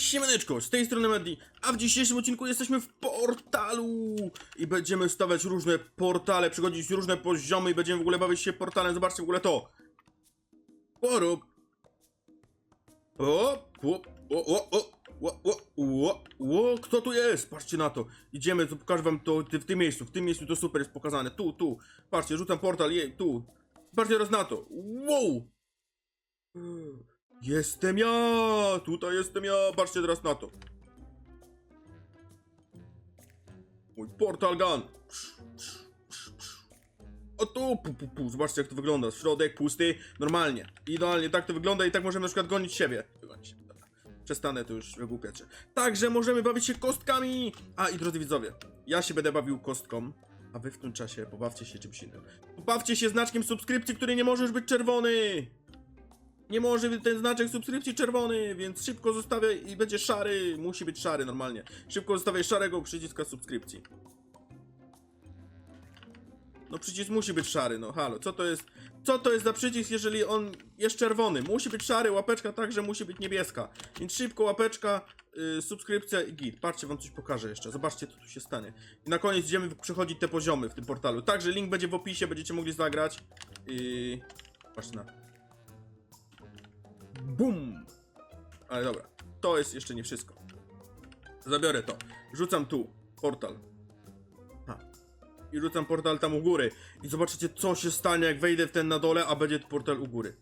Siemaneczko, z tej strony Medi, a w dzisiejszym odcinku jesteśmy w portalu i będziemy stawiać różne portale, przechodzić różne poziomy i będziemy w ogóle bawić się portalem. Zobaczcie w ogóle to. Porób. O, o, o, o, o, o, o, o, kto tu jest? Patrzcie na to. Idziemy, to pokażę wam to w tym miejscu. W tym miejscu to super jest pokazane. Tu, tu. Patrzcie, rzucam portal, jej, tu. Patrzcie teraz na to. Wow! Jestem ja! Tutaj jestem ja! Patrzcie teraz na to. Mój portal gun. O tu, pu, pu, pu. Zobaczcie jak to wygląda. Środek pusty, normalnie. Idealnie, tak to wygląda i tak możemy na przykład gonić siebie. Przestanę tu już wygłupiać się. Także możemy bawić się kostkami! A i drodzy widzowie, ja się będę bawił kostką, a wy w tym czasie pobawcie się czymś innym. Pobawcie się znaczkiem subskrypcji, który nie może już być czerwony! Nie może być ten znaczek subskrypcji czerwony, więc szybko zostawiaj i będzie szary. Musi być szary normalnie. Szybko zostawiaj szarego przyciska subskrypcji. No przycisk musi być szary, no halo, co to jest? Co to jest za przycisk, jeżeli on jest czerwony? Musi być szary, łapeczka także musi być niebieska. Więc szybko łapeczka, y, subskrypcja i git. Patrzcie, wam coś pokażę jeszcze. Zobaczcie, co tu się stanie. I na koniec idziemy przechodzić te poziomy w tym portalu. Także link będzie w opisie, będziecie mogli zagrać. I... Patrzcie na. Bum! Ale dobra, to jest jeszcze nie wszystko. Zabiorę to. Rzucam tu portal. Ha. I rzucam portal tam u góry. I zobaczycie, co się stanie, jak wejdę w ten na dole, a będzie portal u góry.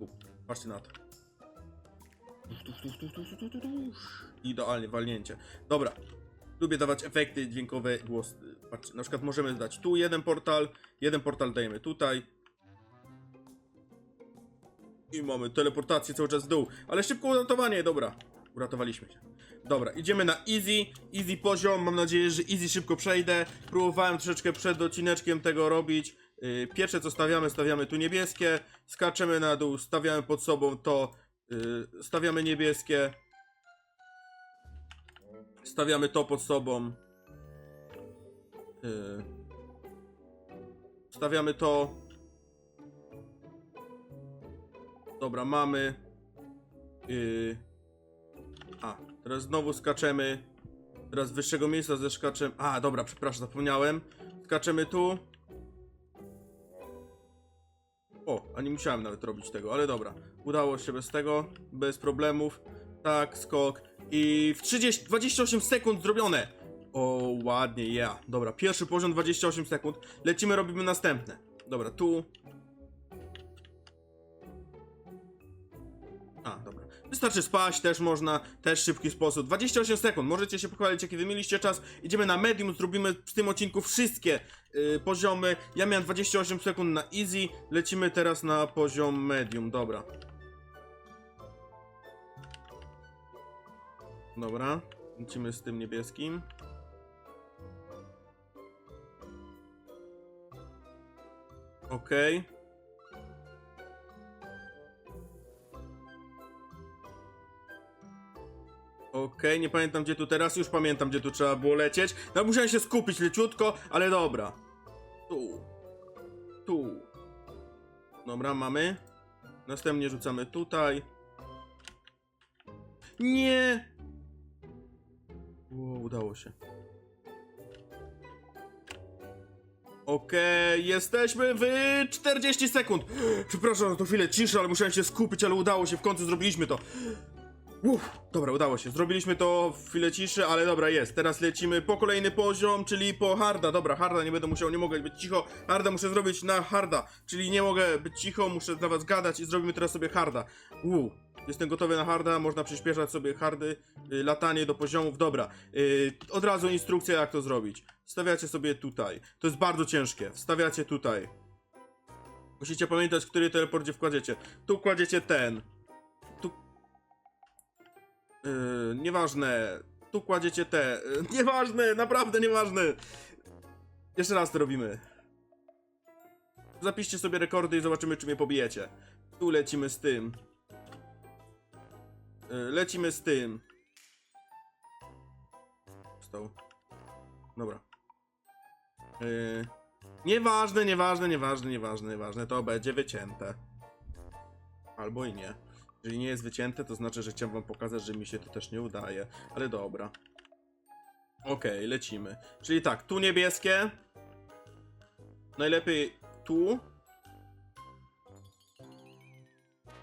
U, patrzcie na to. Idealnie, walnięcie. Dobra. Lubię dawać efekty dźwiękowe, głos. Patrzcie, na przykład możemy dać tu jeden portal, jeden portal dajemy tutaj, i mamy teleportację cały czas w dół. Ale szybko uratowanie, dobra. Uratowaliśmy się. Dobra, idziemy na easy. Easy poziom. Mam nadzieję, że easy szybko przejdę. Próbowałem troszeczkę przed odcineczkiem tego robić. Yy, pierwsze co stawiamy, stawiamy tu niebieskie. Skaczemy na dół, stawiamy pod sobą to. Yy, stawiamy niebieskie. Stawiamy to pod sobą. Yy, stawiamy to. Dobra, mamy. Yy... A, teraz znowu skaczemy. Teraz z wyższego miejsca zeskaczemy. A, dobra, przepraszam, zapomniałem. Skaczemy tu. O, a nie musiałem nawet robić tego, ale dobra. Udało się bez tego, bez problemów. Tak, skok. I w 30, 28 sekund zrobione. O, ładnie, ja. Yeah. Dobra, pierwszy poziom 28 sekund. Lecimy, robimy następne. Dobra, tu. Wystarczy spać, też można, też szybki sposób. 28 sekund, możecie się pochwalić, jaki wy mieliście czas. Idziemy na medium, zrobimy w tym odcinku wszystkie y, poziomy. Ja miałem 28 sekund na easy, lecimy teraz na poziom medium, dobra. Dobra, lecimy z tym niebieskim. Okej. Okay. Okej, nie pamiętam gdzie tu teraz, już pamiętam gdzie tu trzeba było lecieć. No musiałem się skupić leciutko, ale dobra. Tu. Tu. Dobra, mamy. Następnie rzucamy tutaj. Nie! O, udało się. Okej, jesteśmy w 40 sekund. Przepraszam za to chwilę ciszy, ale musiałem się skupić, ale udało się, w końcu zrobiliśmy to. Uff, dobra, udało się. Zrobiliśmy to w chwilę ciszy, ale dobra, jest. Teraz lecimy po kolejny poziom, czyli po harda. Dobra, harda nie będę musiał, nie mogę być cicho. Harda muszę zrobić na harda, czyli nie mogę być cicho, muszę dla was gadać i zrobimy teraz sobie harda. Uuu, jestem gotowy na harda, można przyspieszać sobie hardy, y, latanie do poziomów. Dobra, y, od razu instrukcja jak to zrobić. Wstawiacie sobie tutaj. To jest bardzo ciężkie. Wstawiacie tutaj. Musicie pamiętać, który teleport gdzie wkładziecie. Tu kładziecie ten. Yy, nieważne. Tu kładziecie te. Yy, nieważne, naprawdę nieważne. Jeszcze raz to robimy. Zapiszcie sobie rekordy i zobaczymy, czy mnie pobijecie. Tu lecimy z tym. Yy, lecimy z tym. Stał. Dobra. Yy, nieważne, nieważne, nieważne, nieważne, nieważne. To będzie wycięte. Albo i nie. Jeżeli nie jest wycięte, to znaczy, że chciałem wam pokazać, że mi się to też nie udaje. Ale dobra. Okej, lecimy. Czyli tak, tu niebieskie. Najlepiej tu.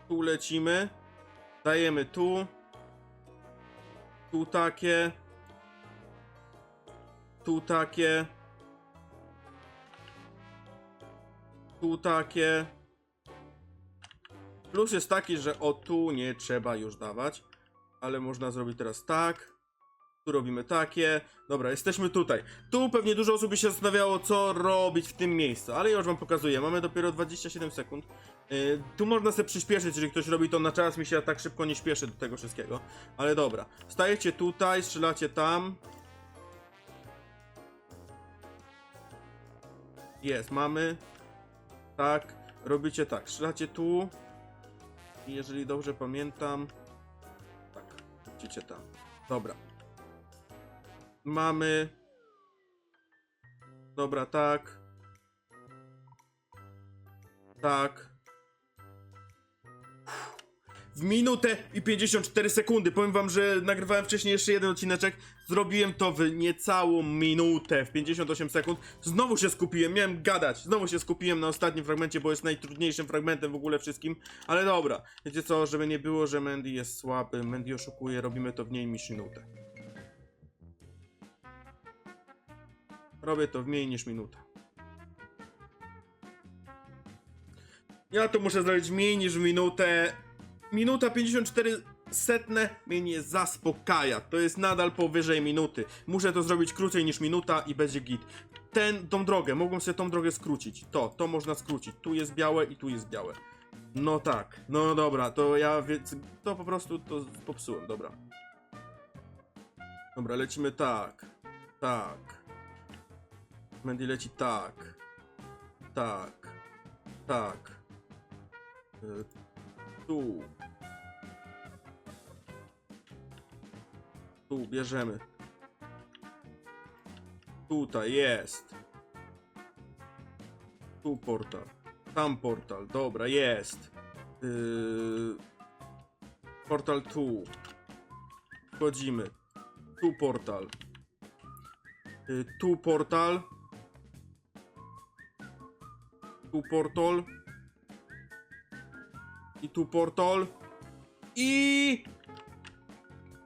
Tu lecimy. Dajemy tu. Tu takie. Tu takie. Tu takie. Plus jest taki, że o tu nie trzeba już dawać. Ale można zrobić teraz tak. Tu robimy takie. Dobra, jesteśmy tutaj. Tu pewnie dużo osób by się zastanawiało, co robić w tym miejscu. Ale ja już wam pokazuję. Mamy dopiero 27 sekund. Yy, tu można sobie przyspieszyć, jeżeli ktoś robi to na czas. Mi się tak szybko nie śpieszy do tego wszystkiego. Ale dobra. Stajecie tutaj, strzelacie tam. Jest, mamy. Tak. Robicie tak. Strzelacie tu. Jeżeli dobrze pamiętam. Tak. Idziecie tam. Dobra. Mamy. Dobra, tak. Tak. W minutę i 54 sekundy. Powiem wam, że nagrywałem wcześniej jeszcze jeden odcineczek. Zrobiłem to w niecałą minutę, w 58 sekund. Znowu się skupiłem, miałem gadać. Znowu się skupiłem na ostatnim fragmencie, bo jest najtrudniejszym fragmentem w ogóle wszystkim. Ale dobra, wiecie co, żeby nie było, że Mandy jest słaby, Mandy oszukuje, robimy to w mniej niż minutę. Robię to w mniej niż minutę. Ja to muszę zrobić mniej niż minutę. Minuta 54 setne mnie nie zaspokaja. To jest nadal powyżej minuty. Muszę to zrobić krócej niż minuta i będzie git. Ten, tą drogę, mogłem sobie tą drogę skrócić. To, to można skrócić. Tu jest białe i tu jest białe. No tak, no dobra, to ja więc to po prostu to popsułem, dobra. Dobra, lecimy tak. Tak. Mandy leci tak. Tak. Tak. Tu. Tu bierzemy. Tutaj jest. Tu portal. Tam portal. Dobra, jest. Yy... Portal tu. Wchodzimy. Tu portal. Yy, tu portal. Tu portal. I tu portal. I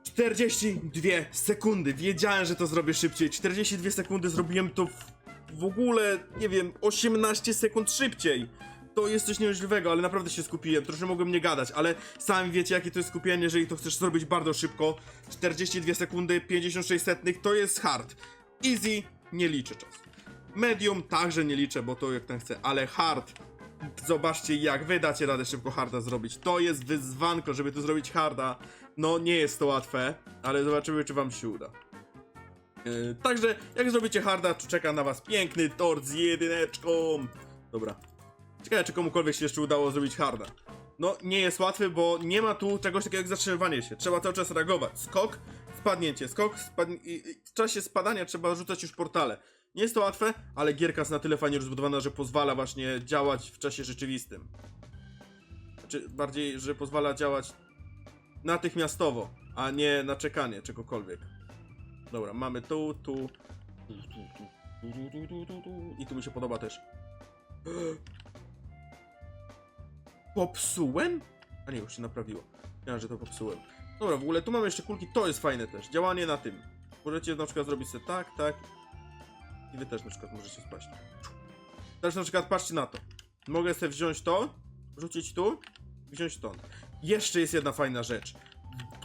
42 sekundy. Wiedziałem, że to zrobię szybciej. 42 sekundy zrobiłem to w, w ogóle, nie wiem, 18 sekund szybciej. To jest coś niemożliwego, ale naprawdę się skupiłem. Troszkę mogłem nie gadać, ale sami wiecie, jakie to jest skupienie, jeżeli to chcesz zrobić bardzo szybko. 42 sekundy, 56 setnych, to jest hard. Easy, nie liczę czas. Medium także nie liczę, bo to jak ten chce, ale hard. Zobaczcie, jak wy dacie radę szybko harda zrobić. To jest wyzwanko, żeby tu zrobić harda. No, nie jest to łatwe, ale zobaczymy, czy wam się uda. Yy, także, jak zrobicie harda, to czeka na was piękny tort z jedyneczką. Dobra. Ciekawe, czy komukolwiek się jeszcze udało zrobić harda. No, nie jest łatwy, bo nie ma tu czegoś takiego jak zatrzymywanie się. Trzeba cały czas reagować. Skok, spadnięcie, skok, W czasie spadania trzeba rzucać już portale. Nie jest to łatwe, ale gierka jest na tyle fajnie rozbudowana, że pozwala właśnie działać w czasie rzeczywistym. Znaczy, bardziej, że pozwala działać natychmiastowo, a nie na czekanie czegokolwiek. Dobra, mamy tu, tu. I tu mi się podoba też. Popsułem? A nie, już się naprawiło. Ja, że to popsułem. Dobra, w ogóle tu mamy jeszcze kulki, to jest fajne też. Działanie na tym. Możecie na przykład zrobić sobie tak, tak. I wy też na przykład możecie spaść. Też na przykład patrzcie na to. Mogę sobie wziąć to, rzucić tu, wziąć stąd. Jeszcze jest jedna fajna rzecz.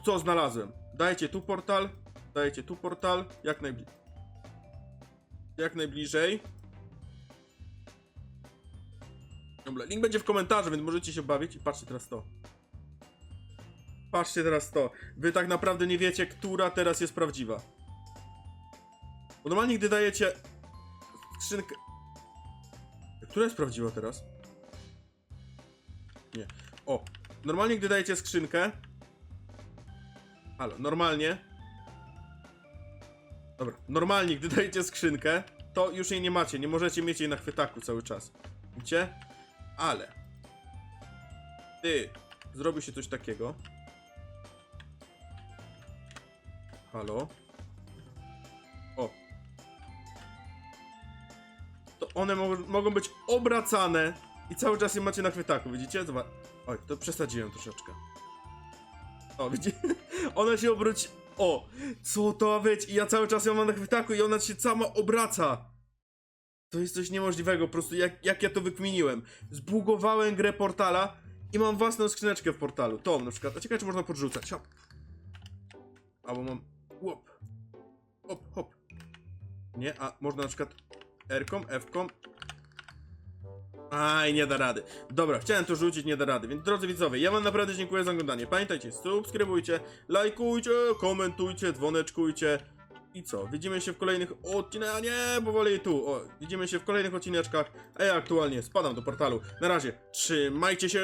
Co znalazłem? Dajcie tu portal, dajcie tu portal, jak najbliżej. Jak najbliżej. Dobra, link będzie w komentarzu, więc możecie się bawić i patrzcie teraz to. Patrzcie teraz to. Wy tak naprawdę nie wiecie, która teraz jest prawdziwa. Bo normalnie, gdy dajecie skrzynkę... Która jest prawdziwa teraz? Nie. O, normalnie, gdy dajecie skrzynkę... Halo, normalnie... Dobra, normalnie, gdy dajecie skrzynkę, to już jej nie macie, nie możecie mieć jej na chwytaku cały czas. Widzicie? Ale... Ty zrobi się coś takiego. Halo? One mo mogą być obracane i cały czas je macie na chwytaku, widzicie? Zobacz. Oj, to przesadziłem troszeczkę. O, widzicie? Ona się obróci... O! Co to ma być? I ja cały czas ją mam na chwytaku i ona się sama obraca! To jest coś niemożliwego, po prostu jak, jak ja to wykminiłem. Zbugowałem grę portala i mam własną skrzyneczkę w portalu. Tą na przykład. A ciekawe, czy można podrzucać. Hop. Albo mam... Łop. Hop, hop. Nie, a można na przykład R-ką, F-ką. Aj, nie da rady. Dobra, chciałem to rzucić, nie da rady. Więc drodzy widzowie, ja wam naprawdę dziękuję za oglądanie. Pamiętajcie, subskrybujcie, lajkujcie, komentujcie, dzwoneczkujcie. I co? Widzimy się w kolejnych odcinkach. A nie, bo wolę tu. O, widzimy się w kolejnych odcineczkach. A ja aktualnie spadam do portalu. Na razie, trzymajcie się.